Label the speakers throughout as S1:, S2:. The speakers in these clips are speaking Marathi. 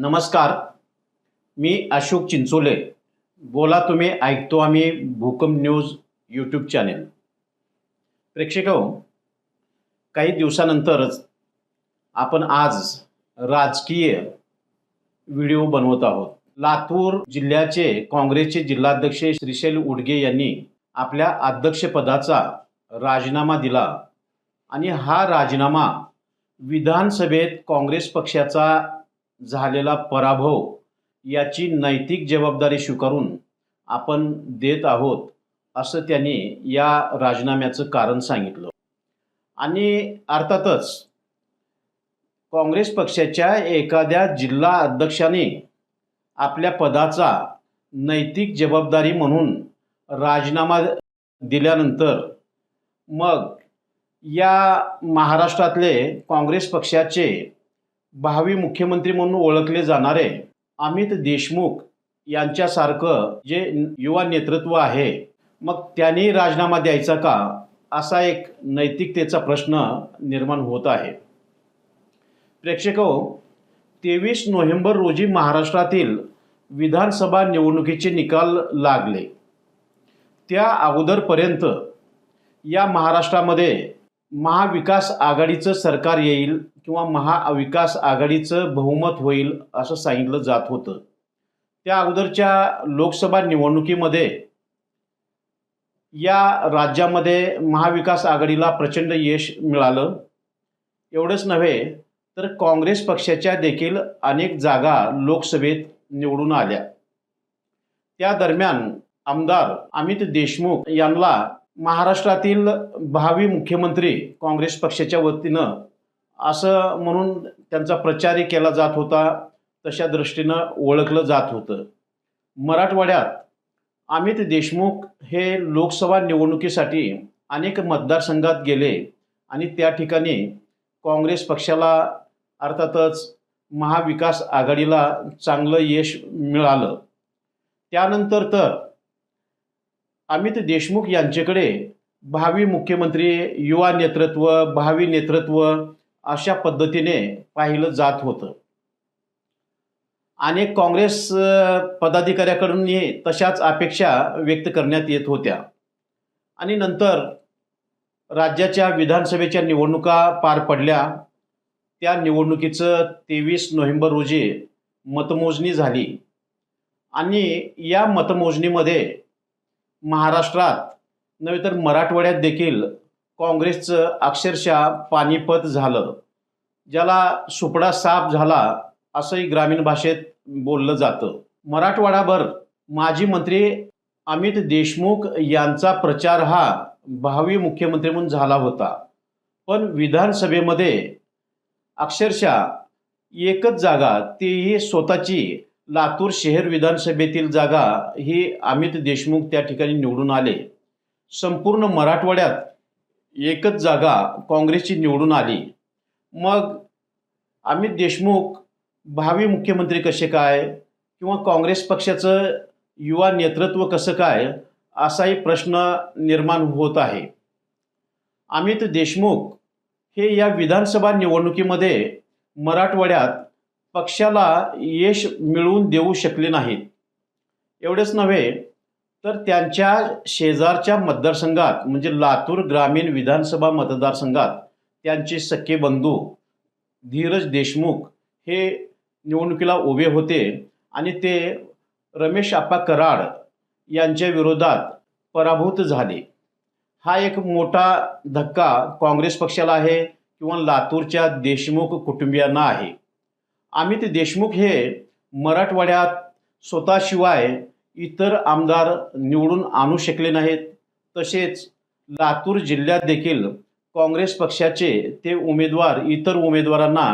S1: नमस्कार. मी अशोक चिंचोले. बोला तुम्ही ऐकतो आम्ही भूकंप न्यूज यूट्यूब चॅनेल. प्रेक्षक काही दिवसानंतरच आपण आज राजकीय व्हिडिओ बनवत आहोत. लातूर जिल्ह्याचे काँग्रेसचे जिल्हाध्यक्ष श्रीशैल उडगे यांनी आपल्या अध्यक्षपदाचा राजीनामा दिला. आणि हा राजीनामा विधानसभेत काँग्रेस पक्षाचा झालेला पराभव याची नैतिक जबाबदारी स्वीकारून आपण देत आहोत असं त्यांनी या राजीनाम्याचं कारण सांगितलं. आणि अर्थातच काँग्रेस पक्षाच्या एखाद्या जिल्हा अध्यक्षाने आपल्या पदाचा नैतिक जबाबदारी म्हणून राजीनामा दिल्यानंतर मग या महाराष्ट्रातले काँग्रेस पक्षाचे भावी मुख्यमंत्री म्हणून ओळखले जाणारे अमित देशमुख यांच्यासारखं जे युवा नेतृत्व आहे मग त्यांनी राजीनामा द्यायचा का? असा एक नैतिकतेचा प्रश्न निर्माण होत आहे. प्रेक्षक तेवीस नोव्हेंबर रोजी महाराष्ट्रातील विधानसभा निवडणुकीचे निकाल लागले. त्या अगोदरपर्यंत या महाराष्ट्रामध्ये महाविकास आघाडीचं सरकार येईल किंवा महाविकास आघाडीचं बहुमत होईल असं सांगितलं जात होतं. त्या अगोदरच्या लोकसभा निवडणुकीमध्ये या राज्यामध्ये महाविकास आघाडीला प्रचंड यश मिळालं. एवढंच नव्हे तर काँग्रेस पक्षाच्या देखील अनेक जागा लोकसभेत निवडून आल्या. त्या दरम्यान आमदार अमित देशमुख यांना महाराष्ट्रातील भावी मुख्यमंत्री काँग्रेस पक्षाच्या वतीनं असं म्हणून त्यांचा प्रचारही केला जात होता तशा दृष्टीनं ओळखलं जात होतं. मराठवाड्यात अमित देशमुख हे लोकसभा निवडणुकीसाठी अनेक मतदारसंघात गेले आणि त्या ठिकाणी काँग्रेस पक्षाला अर्थातच महाविकास आघाडीला चांगलं यश मिळालं. त्यानंतर तर अमित देशमुख यांच्याकडे भावी मुख्यमंत्री युवा नेतृत्व भावी नेतृत्व अशा पद्धतीने पाहिलं जात होतं. अनेक काँग्रेस पदाधिकाऱ्याकडूनही तशाच अपेक्षा व्यक्त करण्यात येत होत्या. आणि नंतर राज्याच्या विधानसभेच्या निवडणुका पार पडल्या. त्या निवडणुकीचं तेवीस नोव्हेंबर रोजी मतमोजणी झाली. आणि या मतमोजणीमध्ये महाराष्ट्रात नव्हे तर मराठवाड्यात देखील काँग्रेसचं अक्षरशः पानिपत झालं. ज्याला सुपडा साफ झाला असंही ग्रामीण भाषेत बोललं जातं. मराठवाडाभर माजी मंत्री अमित देशमुख यांचा प्रचार हा भावी मुख्यमंत्री म्हणून झाला होता. पण विधानसभेमध्ये अक्षरशः एकच जागा तीही स्वतःची लातूर शहर विधानसभेतील जागा ही अमित देशमुख त्या ठिकाणी निवडून आले. संपूर्ण मराठवाड्यात एकच जागा काँग्रेसची निवडून आली. मग अमित देशमुख भावी मुख्यमंत्री कसे काय? किंवा काँग्रेस पक्षाचं युवा नेतृत्व कसं काय? असाही प्रश्न निर्माण होत आहे. अमित देशमुख हे या विधानसभा निवडणुकीमध्ये मराठवाड्यात पक्षाला यश मिळवून देऊ शकले नाहीत. एवढेच नव्हे तर त्यांच्या शेजारच्या मतदारसंघात म्हणजे लातूर ग्रामीण विधानसभा मतदारसंघात त्यांचे सख्खे बंधू धीरज देशमुख हे निवडणुकीला उभे होते आणि ते रमेश आप्पा कराड यांच्या विरोधात पराभूत झाले. हा एक मोठा धक्का काँग्रेस पक्षाला आहे किंवा लातूरच्या देशमुख कुटुंबियांना आहे. अमित देशमुख हे मराठवाड्यात स्वतःशिवाय इतर आमदार निवडून आणू शकले नाहीत. तसेच लातूर जिल्ह्यात देखील काँग्रेस पक्षाचे ते उमेदवार इतर उमेदवारांना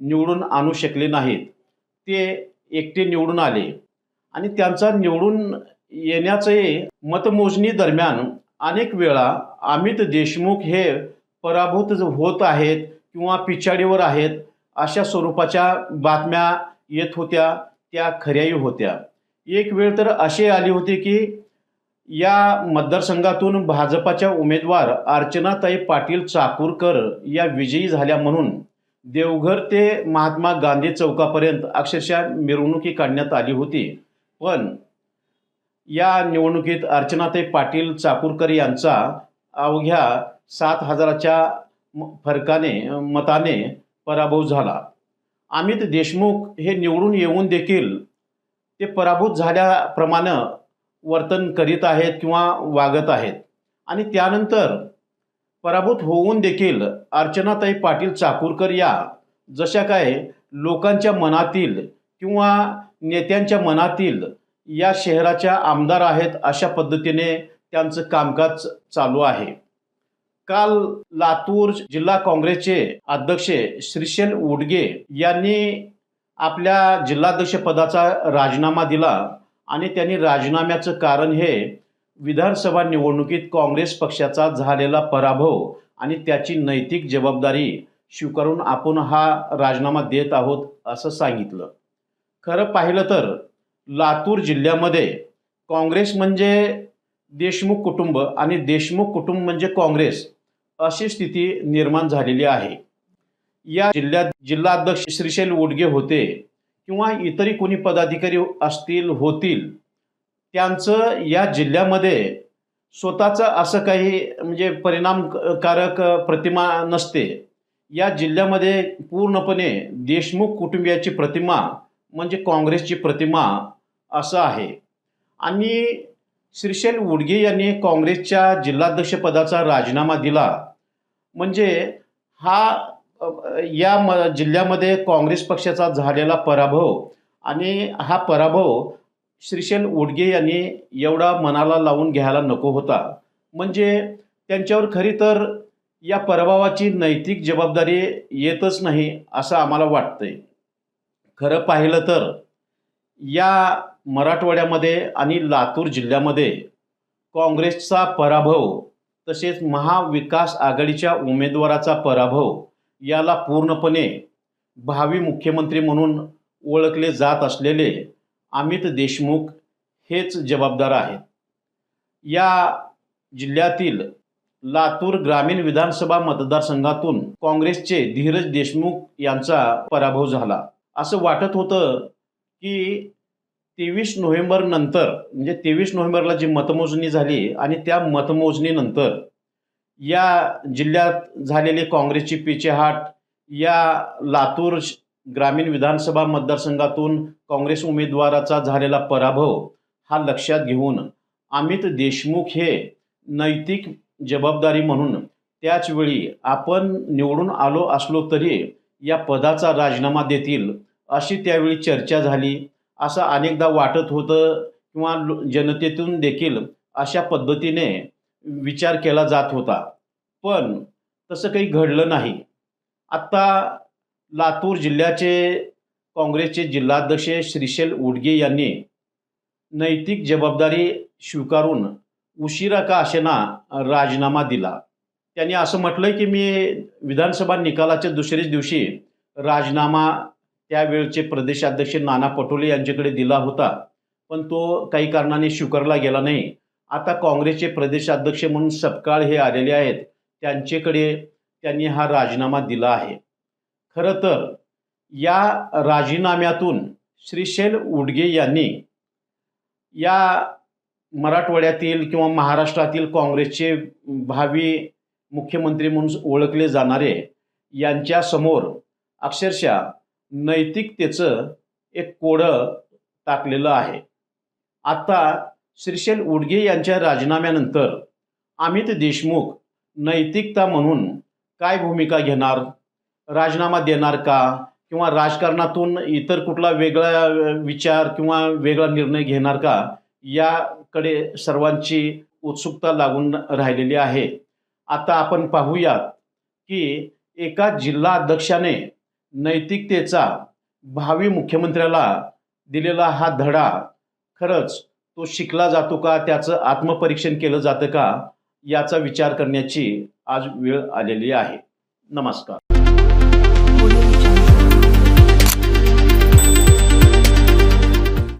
S1: निवडून आणू शकले नाहीत. ते एकटे निवडून आले. आणि त्यांचा निवडून येण्याचंही मतमोजणी दरम्यान अनेक वेळा अमित देशमुख हे पराभूत होत आहेत किंवा पिछाडीवर आहेत अशा स्वरूपाच्या बातम्या येत होत्या त्या खऱ्याही होत्या. एक वेळ तर अशी आली होती की या मतदारसंघातून भाजपाच्या उमेदवार अर्चनाताई पाटील चाकूरकर या विजयी झाल्या म्हणून देवघर ते महात्मा गांधी चौकापर्यंत अक्षरशः मिरवणुकी काढण्यात आली होती. पण या निवडणुकीत अर्चनाताई पाटील चाकूरकर यांचा अवघ्या सात हजाराच्या म- फरकाने मताने पराभव झाला. अमित देशमुख हे निवडून येऊन देखील ते पराभूत झाल्याप्रमाणे वर्तन करीत आहेत किंवा वागत आहेत. आणि त्यानंतर पराभूत होऊन देखील अर्चनाताई पाटील चाकूरकर या जशा काय लोकांच्या मनातील किंवा नेत्यांच्या मनातील या शहराच्या आमदार आहेत अशा पद्धतीने त्यांचं कामकाज चालू आहे. काल लातूर जिल्हा काँग्रेसचे अध्यक्ष श्रीशैल उडगे यांनी आपल्या जिल्हाध्यक्ष पदाचा राजीनामा दिला आणि त्यांनी राजीनाम्याचं कारण हे विधानसभा निवडणुकीत काँग्रेस पक्षाचा झालेला पराभव आणि त्याची नैतिक जबाबदारी स्वीकारून आपण हा राजीनामा देत आहोत असं सांगितलं. खरं पाहिलं तर लातूर जिल्ह्यामध्ये काँग्रेस म्हणजे देशमुख कुटुंब आणि देशमुख कुटुंब म्हणजे काँग्रेस अशी स्थिती निर्माण झालेली आहे. या जिल्ह्यात जिल्हाध्यक्ष श्रीशैल उडगे होते किंवा इतरही कोणी पदाधिकारी असतील होतील त्यांचं या जिल्ह्यामध्ये स्वतःचं असं काही म्हणजे परिणामकारक प्रतिमा नसते. या जिल्ह्यामध्ये पूर्णपणे देशमुख कुटुंबियाची प्रतिमा म्हणजे काँग्रेसची प्रतिमा असं आहे. आणि श्रीशैल उडगे यांनी काँग्रेसच्या जिल्हाध्यक्षपदाचा राजीनामा दिला. म्हणजे हा या म जिल्ह्यामध्ये काँग्रेस पक्षाचा झालेला पराभव आणि हा पराभव श्रीशैल उडगे यांनी एवढा मनाला लावून घ्यायला नको होता. म्हणजे त्यांच्यावर खरी तर या पराभवाची नैतिक जबाबदारी येतच नाही असं आम्हाला वाटतंय. खरं पाहिलं तर या मराठवाड्यामध्ये आणि लातूर जिल्ह्यामध्ये काँग्रेसचा पराभव तसेच महाविकास आघाडीच्या उमेदवाराचा पराभव याला पूर्णपणे भावी मुख्यमंत्री म्हणून ओळखले जात असलेले अमित देशमुख हेच जबाबदार आहेत. या जिल्ह्यातील लातूर ग्रामीण विधानसभा मतदारसंघातून काँग्रेसचे धीरज देशमुख यांचा पराभव झाला. असं वाटत होतं की तेवीस नोव्हेंबर नंतर म्हणजे तेवीस नोव्हेंबरला जी मतमोजणी झाली आणि त्या मतमोजणीनंतर या जिल्ह्यात झालेली काँग्रेसची पिछेहाट या लातूर ग्रामीण विधानसभा मतदारसंघातून काँग्रेस उमेदवाराचा झालेला पराभव हा लक्षात घेऊन अमित देशमुख हे नैतिक जबाबदारी म्हणून त्याचवेळी आपण निवडून आलो असलो तरी या पदाचा राजीनामा देतील अशी त्यावेळी चर्चा झाली. असं अनेकदा वाटत होतं किंवा लो- जनतेतून देखील अशा पद्धतीने विचार केला जात होता. पण तसं काही घडलं नाही. आत्ता लातूर जिल्ह्याचे काँग्रेसचे जिल्हाध्यक्ष श्रीशैल उडगे यांनी नैतिक जबाबदारी स्वीकारून उशिरा का असेना राजीनामा दिला. त्यांनी असं म्हटलंय की मी विधानसभा निकालाच्या दुसऱ्याच दिवशी राजीनामा त्यावेळचे प्रदेशाध्यक्ष नाना पटोले यांच्याकडे दिला होता. पण तो काही कारणाने स्वीकारला गेला नाही. आता काँग्रेसचे प्रदेशाध्यक्ष म्हणून सपकाळ हे आलेले आहेत त्यांच्याकडे त्यांनी हा राजीनामा दिला आहे. खरं तर या राजीनाम्यातून श्रीशैल उडगे यांनी या मराठवाड्यातील किंवा महाराष्ट्रातील काँग्रेसचे भावी मुख्यमंत्री म्हणून ओळखले जाणारे यांच्यासमोर अक्षरशः नैतिकतेचं एक कोडं टाकलेलं आहे. आता श्रीशैल उडगे यांच्या राजीनाम्यानंतर अमित देशमुख नैतिकता म्हणून काय भूमिका घेणार? राजीनामा देणार का? किंवा राजकारणातून इतर कुठला वेगळा विचार किंवा वेगळा निर्णय घेणार का? याकडे सर्वांची उत्सुकता लागून राहिलेली आहे. आता आपण पाहूयात की एका जिल्हा अध्यक्षाने नैतिकतेचा भावी मुख्यमंत्र्याला दिलेला हा धडा खरंच तो शिकला जातो का? त्याचं आत्मपरीक्षण केलं जातं का? याचा विचार करण्याची आज वेळ आलेली आहे. नमस्कार.